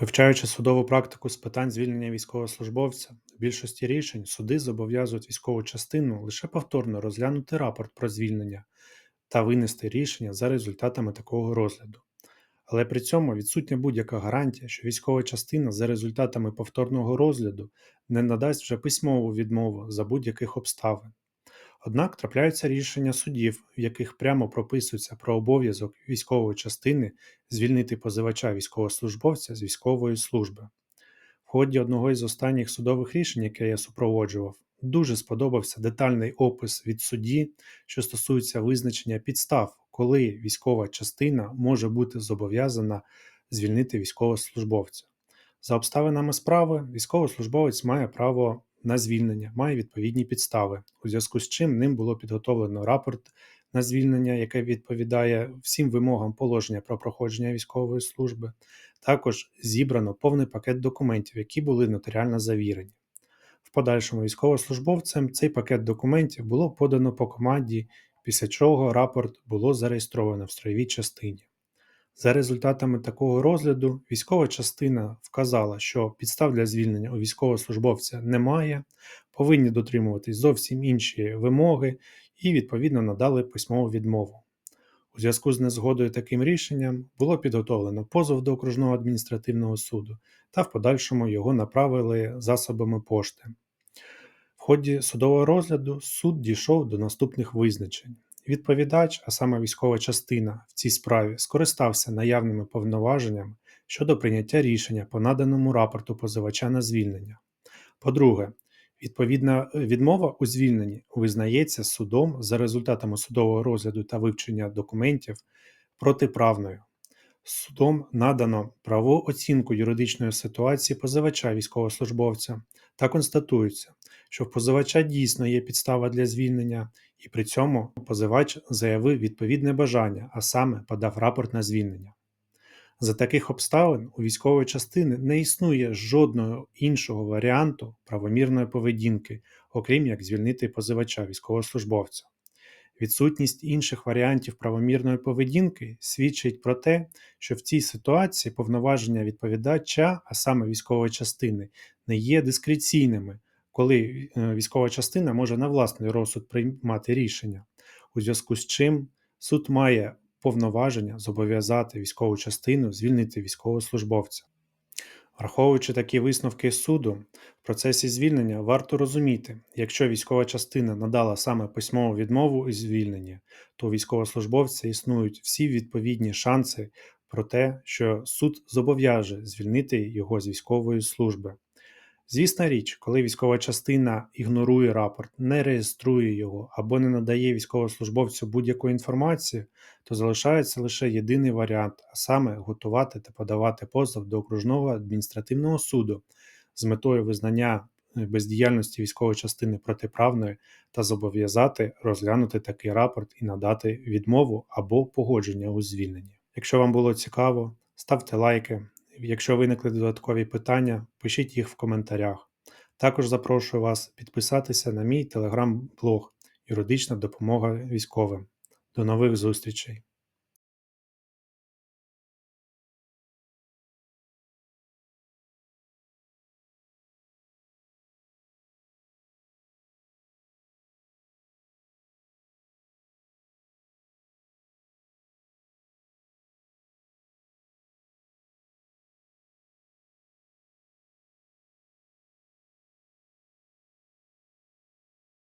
Вивчаючи судову практику з питань звільнення військовослужбовця, в більшості рішень суди зобов'язують військову частину лише повторно розглянути рапорт про звільнення та винести рішення за результатами такого розгляду. Але при цьому відсутня будь-яка гарантія, що військова частина за результатами повторного розгляду не надасть вже письмову відмову за будь-яких обставин. Однак трапляються рішення судів, в яких прямо прописується про обов'язок військової частини звільнити позивача військовослужбовця з військової служби. В ході одного із останніх судових рішень, яке я супроводжував, дуже сподобався детальний опис від судді, що стосується визначення підстав, коли військова частина може бути зобов'язана звільнити військовослужбовця. За обставинами справи, військовослужбовець має право на звільнення, має відповідні підстави, у зв'язку з чим ним було підготовлено рапорт на звільнення, яке відповідає всім вимогам положення про проходження військової служби. Також зібрано повний пакет документів, які були нотаріально завірені. В подальшому військовослужбовцям цей пакет документів було подано по команді, після чого рапорт було зареєстровано в строєвій частині. За результатами такого розгляду, військова частина вказала, що підстав для звільнення у військовослужбовця немає, повинні дотримуватись зовсім інші вимоги і, відповідно, надали письмову відмову. У зв'язку з незгодою таким рішенням було підготовлено позов до окружного адміністративного суду та в подальшому його направили засобами пошти. В ході судового розгляду суд дійшов до наступних визначень. Відповідач, а саме військова частина в цій справі, скористався наявними повноваженнями щодо прийняття рішення по наданому рапорту позивача на звільнення. По-друге, відповідна відмова у звільненні визнається судом за результатами судового розгляду та вивчення документів протиправною. Судом надано правову оцінку юридичної ситуації позивача військовослужбовця та констатується, що в позивача дійсно є підстава для звільнення, і при цьому позивач заявив відповідне бажання, а саме подав рапорт на звільнення. За таких обставин у військової частини не існує жодного іншого варіанту правомірної поведінки, окрім як звільнити позивача військовослужбовця. Відсутність інших варіантів правомірної поведінки свідчить про те, що в цій ситуації повноваження відповідача, а саме військової частини, не є дискреційними, коли е, військова частина може на власний розсуд приймати рішення, у зв'язку з чим суд має повноваження зобов'язати військову частину звільнити військовослужбовця. Враховуючи такі висновки суду, в процесі звільнення варто розуміти, якщо військова частина надала саме письмову відмову у звільненні, то у військовослужбовця існують всі відповідні шанси про те, що суд зобов'яже звільнити його з військової служби. Звісна річ, коли військова частина ігнорує рапорт, не реєструє його або не надає військовослужбовцю будь-яку інформацію, то залишається лише єдиний варіант, а саме готувати та подавати позов до окружного адміністративного суду з метою визнання е, бездіяльності військової частини протиправною та зобов'язати розглянути такий рапорт і надати відмову або погодження у звільненні. Якщо вам було цікаво, ставте лайки. Якщо виникли додаткові питання, пишіть їх в коментарях. Також запрошую вас підписатися на мій телеграм-блог Юридична допомога військовим. До нових зустрічей!